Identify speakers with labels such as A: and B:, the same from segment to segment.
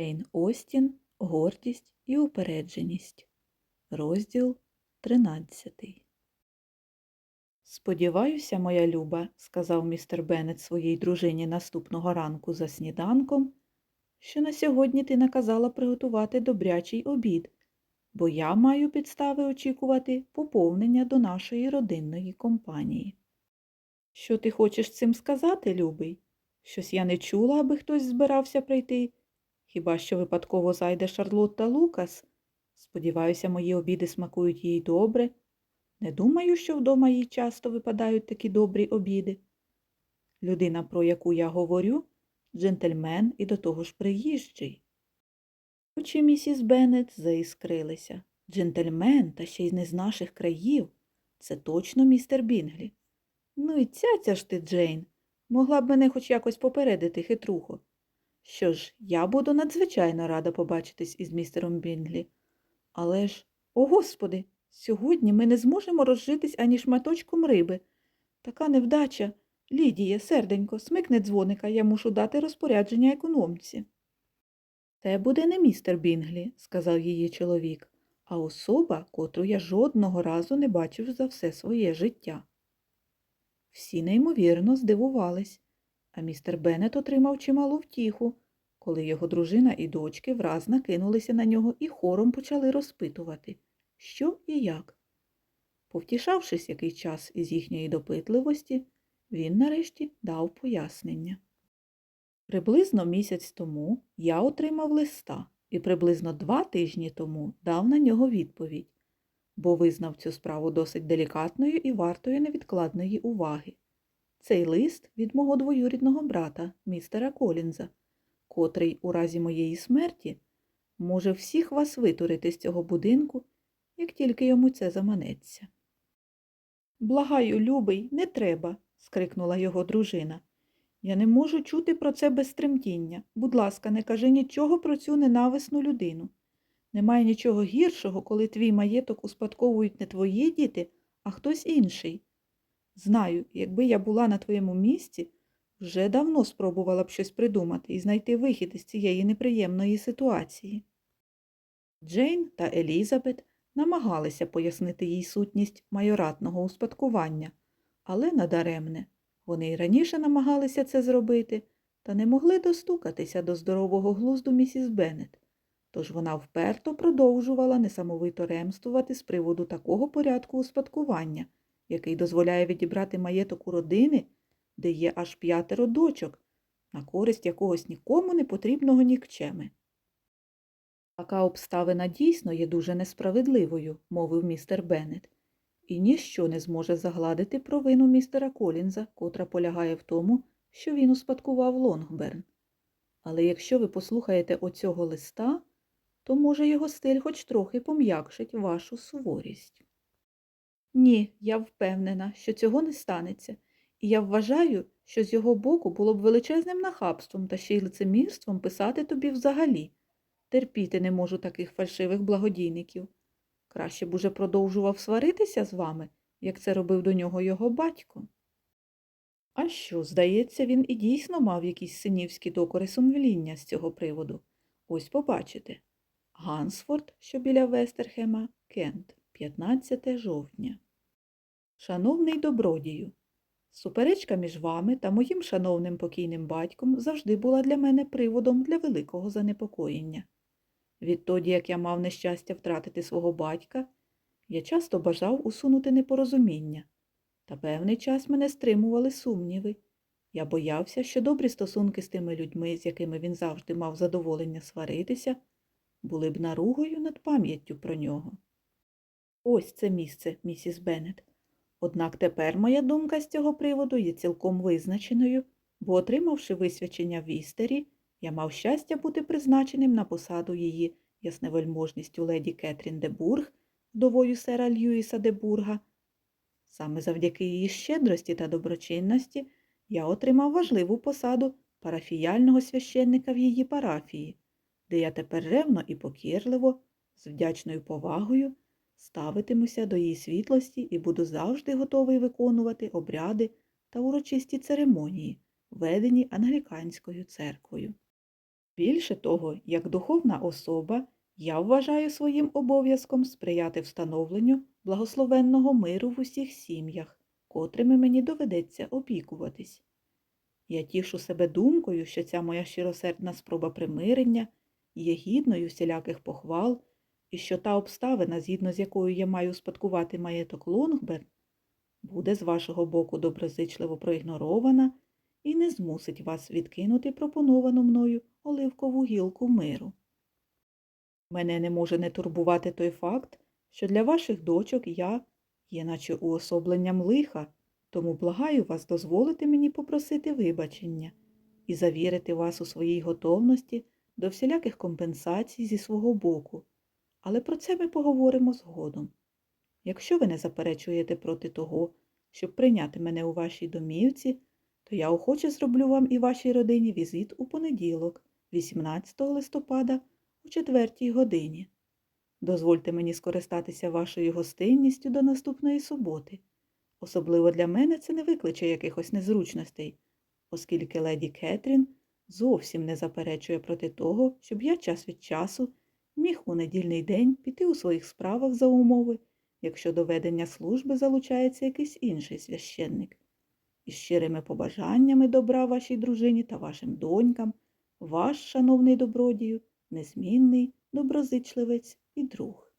A: Джейн Остін, гордість і упередженість. Розділ 13. Сподіваюся, моя люба, сказав містер Беннет своїй дружині наступного ранку за сніданком, що на сьогодні ти наказала приготувати добрячий обід, бо я маю підстави очікувати поповнення до нашої родинної компанії. Що ти хочеш цим сказати, любий? Щось я не чула, аби хтось збирався прийти. Хіба що випадково зайде Шарлотта Лукас? Сподіваюся, мої обіди смакують їй добре. Не думаю, що вдома їй часто випадають такі добрі обіди. Людина, про яку я говорю, джентльмен і до того ж приїжджий. Очі місіс Беннет заіскрилися. Джентльмен, та ще й не з наших країв. Це точно містер Бінглі. Ну і цяця ж ти, Джейн, могла б мене хоч якось попередити, хитрухо. Що ж, я буду надзвичайно рада побачитись із містером Бінглі. Але ж, о господи, сьогодні ми не зможемо розжитись ані шматочком риби. Така невдача. Лідія, серденько, смикне дзвоника, я мушу дати розпорядження економці. Це буде не містер Бінглі, сказав її чоловік, а особа, котру я жодного разу не бачив за все своє життя. Всі неймовірно здивувались, а містер Беннет отримав чималу втіху, коли його дружина і дочки враз накинулися на нього і хором почали розпитувати, що і як. Повтішавшись який час із їхньої допитливості, він нарешті дав пояснення. Приблизно місяць тому я отримав листа і приблизно два тижні тому дав на нього відповідь, бо визнав цю справу досить делікатною і вартою невідкладної уваги. Цей лист від мого двоюрідного брата, містера Колінза, котрий у разі моєї смерті може всіх вас витурити з цього будинку, як тільки йому це заманеться. Благаю, любий, не треба, скрикнула його дружина. Я не можу чути про це без тремтіння. Будь ласка, не кажи нічого про цю ненависну людину. Немає нічого гіршого, коли твій маєток успадковують не твої діти, а хтось інший. Знаю, якби я була на твоєму місці, вже давно спробувала б щось придумати і знайти вихід із цієї неприємної ситуації. Джейн та Елізабет намагалися пояснити їй сутність майоратного успадкування, але надаремне. Вони й раніше намагалися це зробити, та не могли достукатися до здорового глузду місіс Беннет. Тож вона вперто продовжувала несамовито ремствувати з приводу такого порядку успадкування, який дозволяє відібрати маєток у родини, де є аж п'ятеро дочок, на користь якогось нікому не потрібного нікчеми. Така обставина дійсно є дуже несправедливою, мовив містер Беннет, і ніщо не зможе загладити провину містера Колінза, котра полягає в тому, що він успадкував Лонгберн. Але якщо ви послухаєте оцього листа, то, може, його стиль хоч трохи пом'якшить вашу суворість. Ні, я впевнена, що цього не станеться, і я вважаю, що з його боку було б величезним нахабством та ще й лицемірством писати тобі взагалі. Терпіти не можу таких фальшивих благодійників. Краще б уже продовжував сваритися з вами, як це робив до нього його батько. А що, здається, він і дійсно мав якісь синівські докори сумління з цього приводу. Ось побачите. Гансфорд, що біля Вестерхема, Кент, 15 жовтня. Шановний добродію, суперечка між вами та моїм шановним покійним батьком завжди була для мене приводом для великого занепокоєння. Відтоді, як я мав нещастя втратити свого батька, я часто бажав усунути непорозуміння, та певний час мене стримували сумніви. Я боявся, що добрі стосунки з тими людьми, з якими він завжди мав задоволення сваритися, були б наругою над пам'яттю про нього. Ось це місце, місіс Беннет. Однак тепер моя думка з цього приводу є цілком визначеною, бо, отримавши висвячення в істері, я мав щастя бути призначеним на посаду її ясневельможністю леді Кетрін де Бург, вдовою сера Льюіса де Бурга. Саме завдяки її щедрості та доброчинності я отримав важливу посаду парафіяльного священника в її парафії, де я тепер ревно і покірливо, з вдячною повагою, ставитимуся до її світлості і буду завжди готовий виконувати обряди та урочисті церемонії, ведені англіканською церквою. Більше того, як духовна особа, я вважаю своїм обов'язком сприяти встановленню благословенного миру в усіх сім'ях, котрими мені доведеться опікуватись. Я тішу себе думкою, що ця моя щиросердна спроба примирення є гідною всіляких похвал, і що та обставина, згідно з якою я маю успадкувати маєток Лонгберн, буде з вашого боку доброзичливо проігнорована і не змусить вас відкинути пропоновану мною оливкову гілку миру. Мене не може не турбувати той факт, що для ваших дочок я є наче уособленням лиха, тому благаю вас дозволити мені попросити вибачення і завірити вас у своїй готовності до всіляких компенсацій зі свого боку. Але про це ми поговоримо згодом. Якщо ви не заперечуєте проти того, щоб прийняти мене у вашій домівці, то я охоче зроблю вам і вашій родині візит у понеділок, 18 листопада, о 4 годині. Дозвольте мені скористатися вашою гостинністю до наступної суботи. Особливо для мене це не викличе якихось незручностей, оскільки леді Кетрін зовсім не заперечує проти того, щоб я час від часу міг у недільний день піти у своїх справах за умови, якщо до ведення служби залучається якийсь інший священник. Із щирими побажаннями добра вашій дружині та вашим донькам, ваш, шановний добродію, незмінний доброзичливець і друг.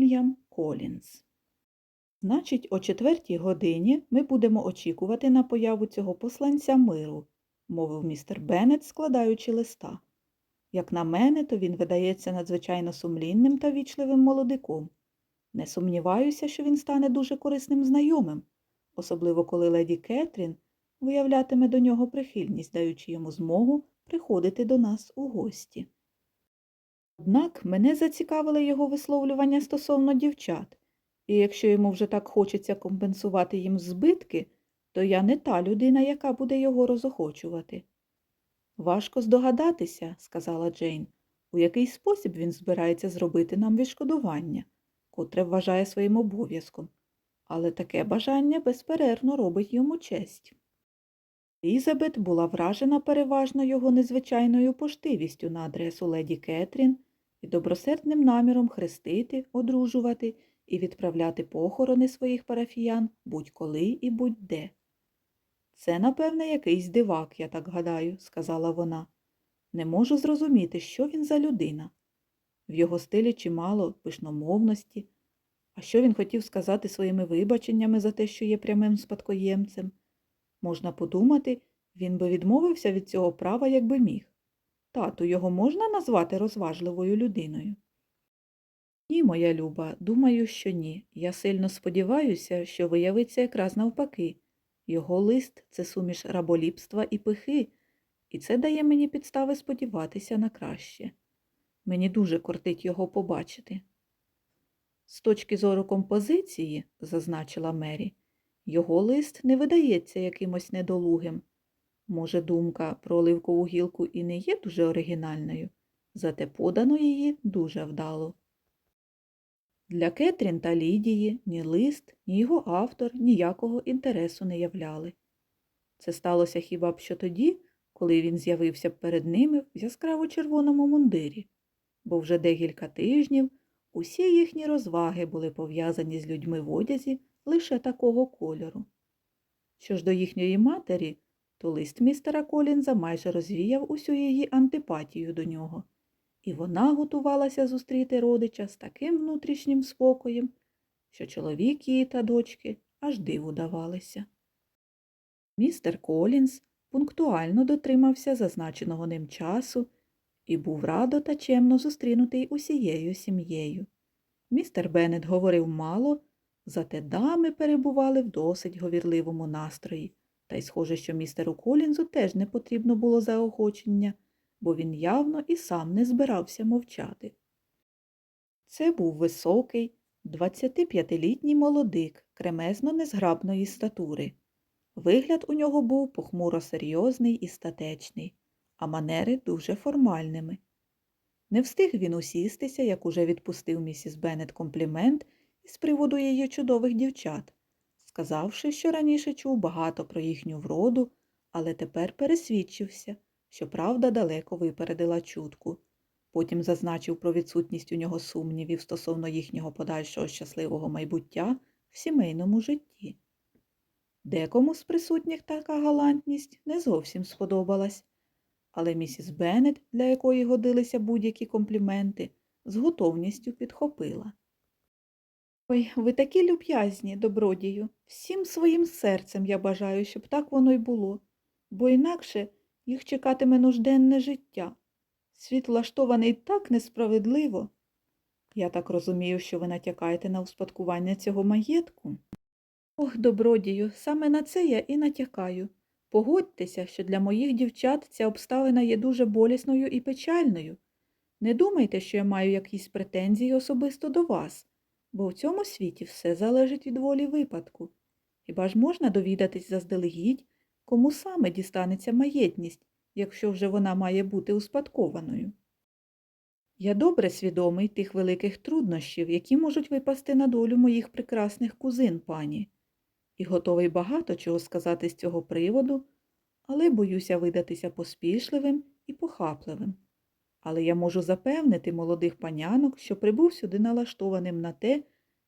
A: Вільям Колінз Значить, о четвертій годині ми будемо очікувати на появу цього посланця миру, мовив містер Беннет, складаючи листа. Як на мене, то він видається надзвичайно сумлінним та вічливим молодиком. Не сумніваюся, що він стане дуже корисним знайомим, особливо коли леді Кетрін виявлятиме до нього прихильність, даючи йому змогу приходити до нас у гості. Однак мене зацікавили його висловлювання стосовно дівчат, і якщо йому вже так хочеться компенсувати їм збитки, то я не та людина, яка буде його розохочувати. Важко здогадатися, сказала Джейн, у який спосіб він збирається зробити нам відшкодування, котре вважає своїм обов'язком, але таке бажання безперервно робить йому честь. Елізабет була вражена переважно його незвичайною поштивістю на адресу леді Кетрін і добросердним наміром хрестити, одружувати і відправляти похорони своїх парафіян будь-коли і будь-де. Це, напевне, якийсь дивак, я так гадаю, сказала вона. Не можу зрозуміти, що він за людина. В його стилі чимало пишномовності, а що він хотів сказати своїми вибаченнями за те, що є прямим спадкоємцем. Можна подумати, він би відмовився від цього права, якби міг. Тату, його можна назвати розважливою людиною? Ні, моя люба, думаю, що ні. Я сильно сподіваюся, що виявиться якраз навпаки. Його лист це суміш раболіпства і пихи, і це дає мені підстави сподіватися на краще. Мені дуже кортить його побачити. З точки зору композиції, зазначила Мері, його лист не видається якимось недолугим. Може, думка про оливкову гілку і не є дуже оригінальною, зате подано її дуже вдало. Для Кетрін та Лідії ні лист, ні його автор ніякого інтересу не являли. Це сталося хіба б що тоді, коли він з'явився перед ними в яскраво червоному мундирі, бо вже декілька тижнів усі їхні розваги були пов'язані з людьми в одязі лише такого кольору. Що ж до їхньої матері, то лист містера Колінза майже розвіяв усю її антипатію до нього і вона готувалася зустріти родича з таким внутрішнім спокоєм, що чоловік її та дочки аж диву давалися. Містер Колінс пунктуально дотримався зазначеного ним часу і був радо та чемно зустрінутий усією сім'єю. Містер Беннет говорив мало, зате дами перебували в досить говірливому настрої, та й схоже, що містеру Колінзу теж не потрібно було заохочення бо він явно і сам не збирався мовчати. Це був високий, 25-літній молодик, кремезно незграбної статури. Вигляд у нього був похмуро серйозний і статечний, а манери дуже формальними. Не встиг він усістися, як уже відпустив місіс Беннет комплімент із приводу її чудових дівчат, сказавши, що раніше чув багато про їхню вроду, але тепер пересвідчився, Щоправда, далеко випередила чутку. Потім зазначив про відсутність у нього сумнівів стосовно їхнього подальшого щасливого майбуття в сімейному житті. Декому з присутніх така галантність не зовсім сподобалась, але місіс Беннет, для якої годилися будь-які компліменти, з готовністю підхопила. Ой, ви такі люб'язні, добродію. Всім своїм серцем я бажаю, щоб так воно й було, бо інакше їх чекатиме нужденне життя. Світ влаштований так несправедливо. Я так розумію, що ви натякаєте на успадкування цього маєтку. Ох, добродію, саме на це я і натякаю. Погодьтеся, що для моїх дівчат ця обставина є дуже болісною і печальною. Не думайте, що я маю якісь претензії особисто до вас, бо в цьому світі все залежить від волі випадку. Хіба ж можна довідатись заздалегідь, кому саме дістанеться маєтність, якщо вже вона має бути успадкованою? Я добре свідомий тих великих труднощів, які можуть випасти на долю моїх прекрасних кузин, пані, і готовий багато чого сказати з цього приводу, але боюся видатися поспішливим і похапливим. Але я можу запевнити молодих панянок, що прибув сюди налаштованим на те,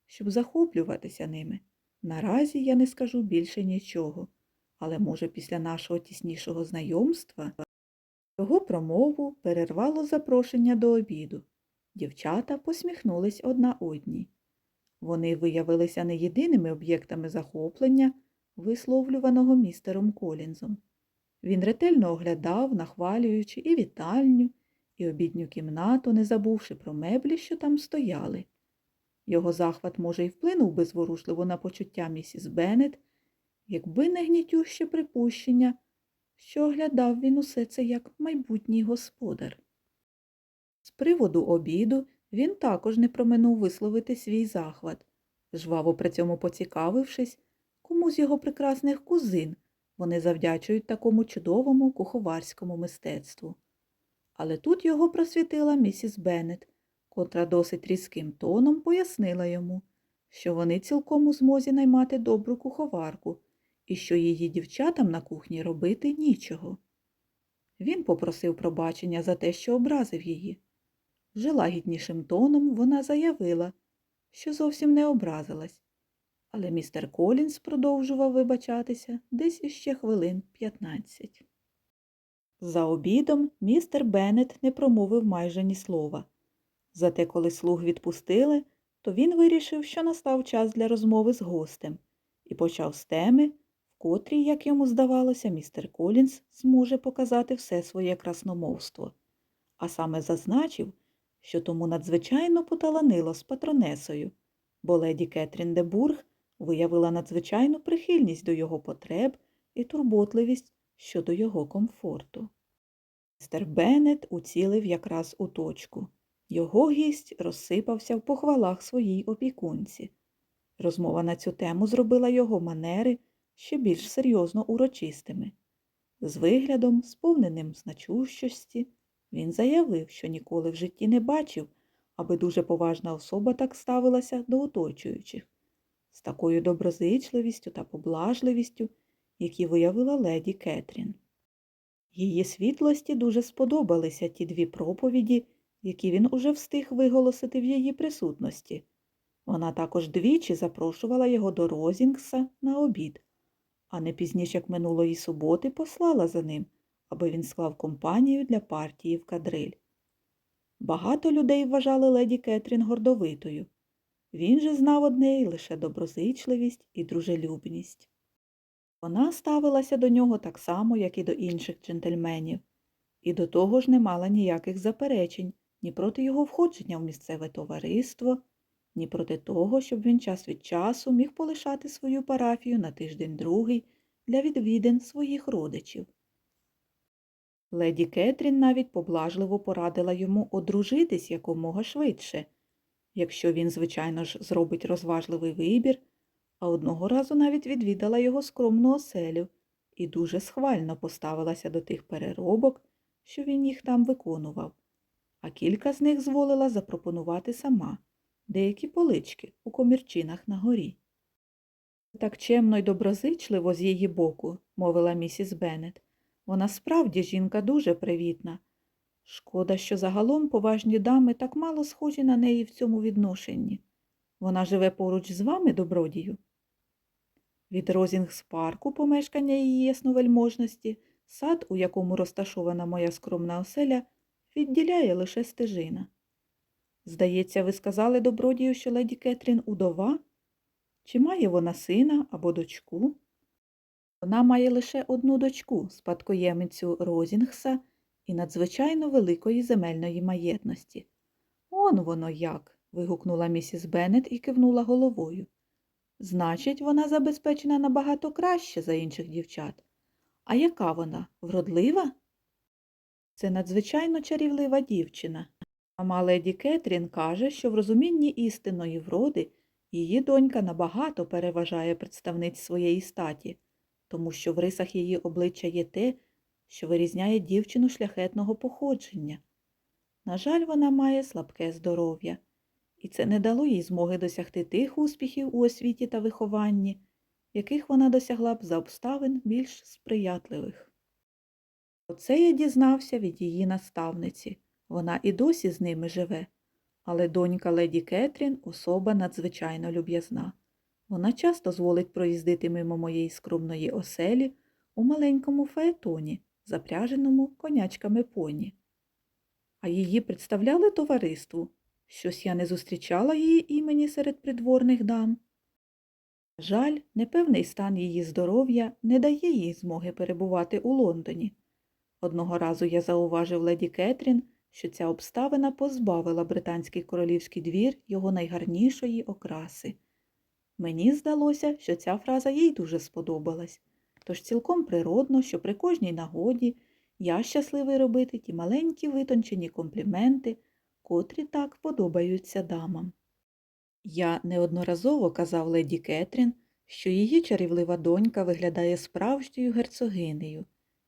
A: щоб захоплюватися ними. Наразі я не скажу більше нічого, але, може, після нашого тіснішого знайомства його промову перервало запрошення до обіду. Дівчата посміхнулись одна одній. Вони виявилися не єдиними об'єктами захоплення, висловлюваного містером Колінзом. Він ретельно оглядав, нахвалюючи і вітальню, і обідню кімнату, не забувши про меблі, що там стояли. Його захват, може, й вплинув би зворушливо на почуття місіс Беннет, якби не гнітюще припущення, що оглядав він усе це як майбутній господар. З приводу обіду він також не проминув висловити свій захват, жваво при цьому поцікавившись, кому з його прекрасних кузин вони завдячують такому чудовому куховарському мистецтву. Але тут його просвітила місіс Беннет, котра досить різким тоном пояснила йому, що вони цілком у змозі наймати добру куховарку і що її дівчатам на кухні робити нічого. Він попросив пробачення за те, що образив її. Вже лагіднішим тоном вона заявила, що зовсім не образилась, але містер Колінс продовжував вибачатися десь іще хвилин п'ятнадцять. За обідом містер Беннет не промовив майже ні слова. Зате, коли слуг відпустили, то він вирішив, що настав час для розмови з гостем, і почав з теми, котрій, як йому здавалося, містер Колінс зможе показати все своє красномовство, а саме зазначив, що тому надзвичайно поталанило з патронесою, бо леді Кетрін де Бург виявила надзвичайну прихильність до його потреб і турботливість щодо його комфорту. Містер Беннет уцілив якраз у точку. Його гість розсипався в похвалах своїй опікунці. Розмова на цю тему зробила його манери ще більш серйозно урочистими. З виглядом, сповненим значущості, він заявив, що ніколи в житті не бачив, аби дуже поважна особа так ставилася до оточуючих, з такою доброзичливістю та поблажливістю, які виявила леді Кетрін. Її світлості дуже сподобалися ті дві проповіді, які він уже встиг виголосити в її присутності. Вона також двічі запрошувала його до Розінгса на обід, а не пізніше, як минулої суботи, послала за ним, аби він склав компанію для партії в кадриль. Багато людей вважали леді Кетрін гордовитою. Він же знав одне лише доброзичливість і дружелюбність. Вона ставилася до нього так само, як і до інших джентльменів, і до того ж не мала ніяких заперечень ні проти його входження в місцеве товариство, ні проти того, щоб він час від часу міг полишати свою парафію на тиждень другий для відвідин своїх родичів. Леді Кетрін навіть поблажливо порадила йому одружитись якомога швидше, якщо він, звичайно ж, зробить розважливий вибір, а одного разу навіть відвідала його скромну оселю і дуже схвально поставилася до тих переробок, що він їх там виконував, а кілька з них зволила запропонувати сама деякі полички у комірчинах на горі. Так чемно й доброзичливо з її боку, мовила місіс Беннет, Вона справді жінка дуже привітна. Шкода, що загалом поважні дами так мало схожі на неї в цьому відношенні. Вона живе поруч з вами, добродію? Від Розінгс парку, помешкання її ясновельможності, сад, у якому розташована моя скромна оселя, відділяє лише стежина. Здається, ви сказали добродію, що леді Кетрін удова? Чи має вона сина або дочку? Вона має лише одну дочку, спадкоємицю Розінгса і надзвичайно великої земельної маєтності. Он воно як. вигукнула місіс Беннет і кивнула головою. Значить, вона забезпечена набагато краще за інших дівчат. А яка вона? Вродлива? Це надзвичайно чарівлива дівчина. Мама леді Кетрін каже, що в розумінні істинної вроди її донька набагато переважає представниць своєї статі, тому що в рисах її обличчя є те, що вирізняє дівчину шляхетного походження. На жаль, вона має слабке здоров'я, і це не дало їй змоги досягти тих успіхів у освіті та вихованні, яких вона досягла б за обставин більш сприятливих. Оце я дізнався від її наставниці. Вона і досі з ними живе. Але донька леді Кетрін особа надзвичайно люб'язна. Вона часто зволить проїздити мимо моєї скромної оселі у маленькому фаетоні, запряженому конячками поні. А її представляли товариству. Щось я не зустрічала її імені серед придворних дам. Жаль, непевний стан її здоров'я не дає їй змоги перебувати у Лондоні. Одного разу я зауважив леді Кетрін, що ця обставина позбавила британський королівський двір його найгарнішої окраси. Мені здалося, що ця фраза їй дуже сподобалась, тож цілком природно, що при кожній нагоді я щасливий робити ті маленькі витончені компліменти, котрі так подобаються дамам. Я неодноразово казав леді Кетрін, що її чарівлива донька виглядає справжньою герцогинею,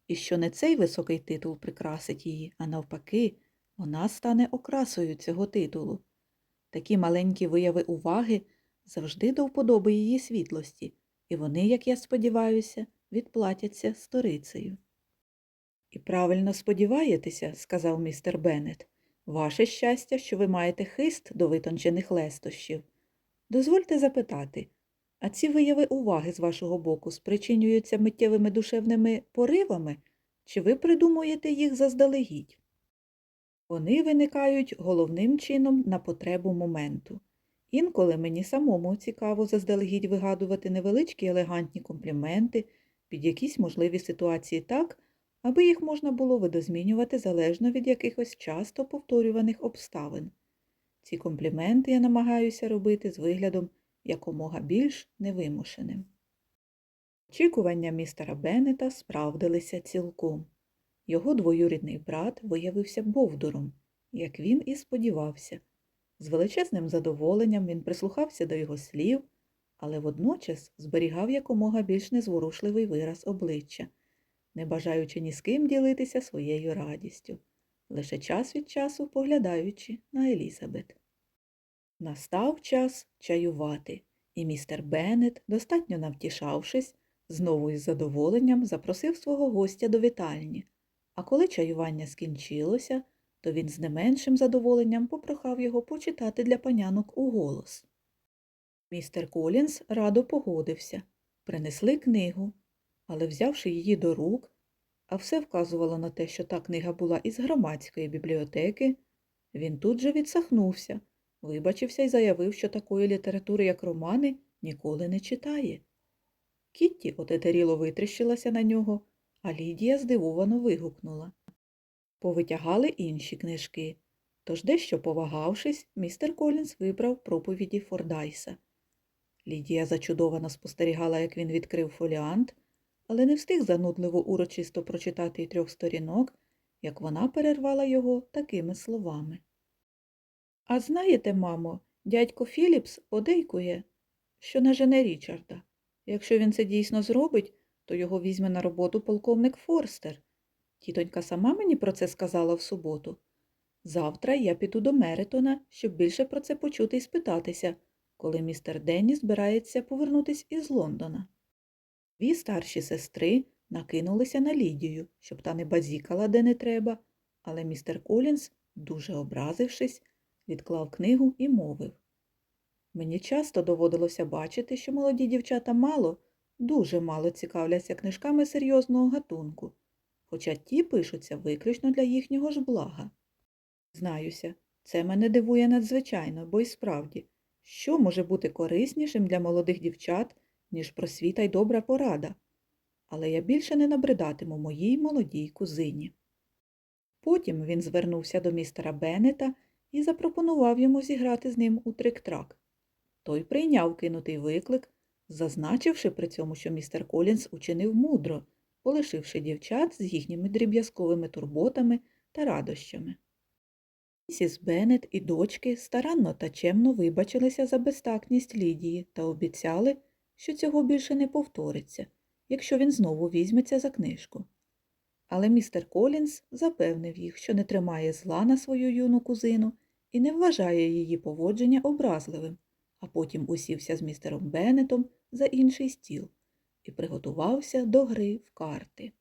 A: і що не цей високий титул прикрасить її, а навпаки, вона стане окрасою цього титулу. Такі маленькі вияви уваги завжди до вподоби її світлості, і вони, як я сподіваюся, відплатяться сторицею. І правильно сподіваєтеся, сказав містер Беннет. Ваше щастя, що ви маєте хист до витончених лестощів. Дозвольте запитати, а ці вияви уваги з вашого боку спричинюються миттєвими душевними поривами, чи ви придумуєте їх заздалегідь? Вони виникають головним чином на потребу моменту. Інколи мені самому цікаво заздалегідь вигадувати невеличкі елегантні компліменти під якісь можливі ситуації так, аби їх можна було видозмінювати залежно від якихось часто повторюваних обставин. Ці компліменти я намагаюся робити з виглядом якомога більш невимушеним. Очікування містера Беннета справдилися цілком. Його двоюрідний брат виявився бовдуром, як він і сподівався. З величезним задоволенням він прислухався до його слів, але водночас зберігав якомога більш незворушливий вираз обличчя, не бажаючи ні з ким ділитися своєю радістю, лише час від часу поглядаючи на Елізабет. Настав час чаювати, і містер Беннет, достатньо навтішавшись, знову із задоволенням запросив свого гостя до вітальні, а коли чаювання скінчилося, то він з не меншим задоволенням попрохав його почитати для панянок у голос. Містер Колінс радо погодився. Принесли книгу, але, взявши її до рук, а все вказувало на те, що та книга була із громадської бібліотеки, він тут же відсахнувся, вибачився і заявив, що такої літератури, як романи, ніколи не читає. Кітті отетеріло витріщилася на нього, а Лідія здивовано вигукнула. Повитягали інші книжки, тож дещо повагавшись, містер Колінс вибрав проповіді Фордайса. Лідія зачудовано спостерігала, як він відкрив фоліант, але не встиг занудливо урочисто прочитати й трьох сторінок, як вона перервала його такими словами. А знаєте, мамо, дядько Філіпс подейкує, що не жене Річарда. Якщо він це дійсно зробить, то його візьме на роботу полковник Форстер. Тітонька сама мені про це сказала в суботу. Завтра я піду до Меритона, щоб більше про це почути і спитатися, коли містер Денні збирається повернутись із Лондона. Дві старші сестри накинулися на Лідію, щоб та не базікала де не треба, але містер Колінс, дуже образившись, відклав книгу і мовив. Мені часто доводилося бачити, що молоді дівчата мало, дуже мало цікавляться книжками серйозного гатунку, хоча ті пишуться виключно для їхнього ж блага. Знаюся, це мене дивує надзвичайно, бо й справді, що може бути кориснішим для молодих дівчат, ніж просвіта й добра порада, але я більше не набридатиму моїй молодій кузині. Потім він звернувся до містера Беннета і запропонував йому зіграти з ним у трик-трак. Той прийняв кинутий виклик, зазначивши при цьому, що містер Колінс учинив мудро, полишивши дівчат з їхніми дріб'язковими турботами та радощами. Місіс Беннет і дочки старанно та чемно вибачилися за безтактність Лідії та обіцяли, що цього більше не повториться, якщо він знову візьметься за книжку. Але містер Колінс запевнив їх, що не тримає зла на свою юну кузину і не вважає її поводження образливим, а потім усівся з містером Беннетом за інший стіл і приготувався до гри в карти.